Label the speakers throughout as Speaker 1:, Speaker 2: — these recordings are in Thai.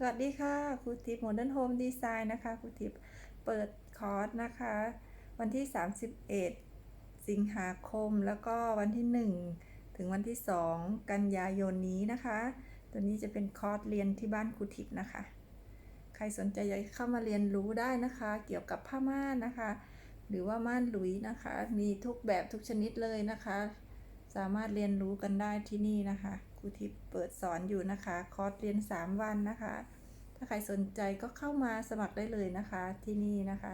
Speaker 1: สวัสดีค่ะครูทิพย์โมเดิร์นโฮมดีไซน์นะคะครูทิพย์เปิดคอร์สนะคะ วันที่ 31 สิงหาคมแล้วก็วันที่ 1 ถึงวันที่ 2 กันยายนนี้นะคะ ตัวนี้จะเป็นคอร์สเรียนที่บ้านครูทิพย์นะคะ ใครสนใจอยากเข้ามาเรียนรู้ได้นะคะ เกี่ยวกับผ้าม่านนะคะ หรือว่าม่านหลุยนะคะ มีทุกแบบทุกชนิดเลยนะคะ สามารถเรียนรู้กันได้ที่นี่นะคะครูทิพย์เปิดสอนอยู่นะคะคอร์สเรียน 3 วันนะคะ ถ้าใครสนใจก็เข้ามาสมัครได้เลยนะคะที่นี่นะคะ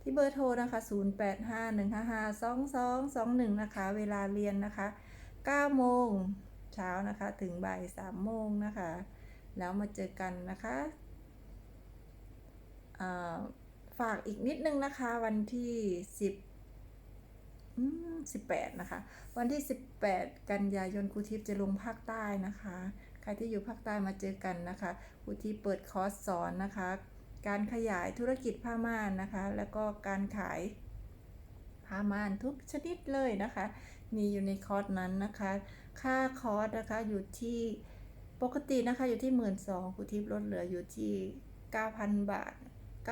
Speaker 1: ที่เบอร์โทรนะคะ 0851552221 นะคะ เวลาเรียนนะคะ9โมงเช้านะคะถึงบ่าย3โมงนะคะ แล้วมาเจอกันนะคะอ่าฝากอีกนิดนึงนะคะวันที่ 10 อืม18นะคะ วันที่18กันยายนครูทิพย์จะลงภาคใต้นะคะ ใครที่อยู่ภาคใต้มาเจอกันนะคะครูทิพย์เปิดคอร์สสอนนะคะ การขยายธุรกิจผ้าม่านนะคะ แล้วก็การขายผ้าม่านทุกชนิดเลยนะคะ มีอยู่ในคอร์สนั้นนะคะ ค่าคอร์สนะคะอยู่ที่ปกตินะคะอยู่ที่หมื่นสองครูทิพย์ลดเหลืออยู่ที่9,000บาท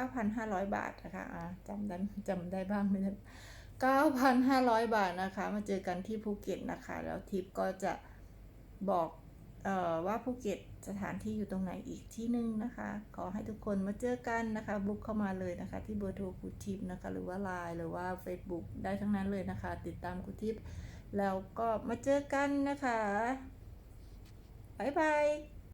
Speaker 1: 9,500บาทนะคะอ่าจำได้จำได้บ้างไหมนะ 9,500 บาทนะคะ มาเจอกันที่ภูเก็ตนะคะ แล้วทิปก็จะบอกออว่าภูเก็ตสถานที่อยู่ตรงไหนอีกที่หนึงนะคะ ขอให้ทุกคนมาเจอกันนะคะบุ๊กเข้ามาเลยนะคะ ที่เบอร์โทรครูทิปนะคะ หรือว่า Line หรือว่า Facebook ได้ทั้งนั้นเลยนะคะ ติดตามครูทิปแล้วก็มาเจอกันนะคะ บ๊ายบาย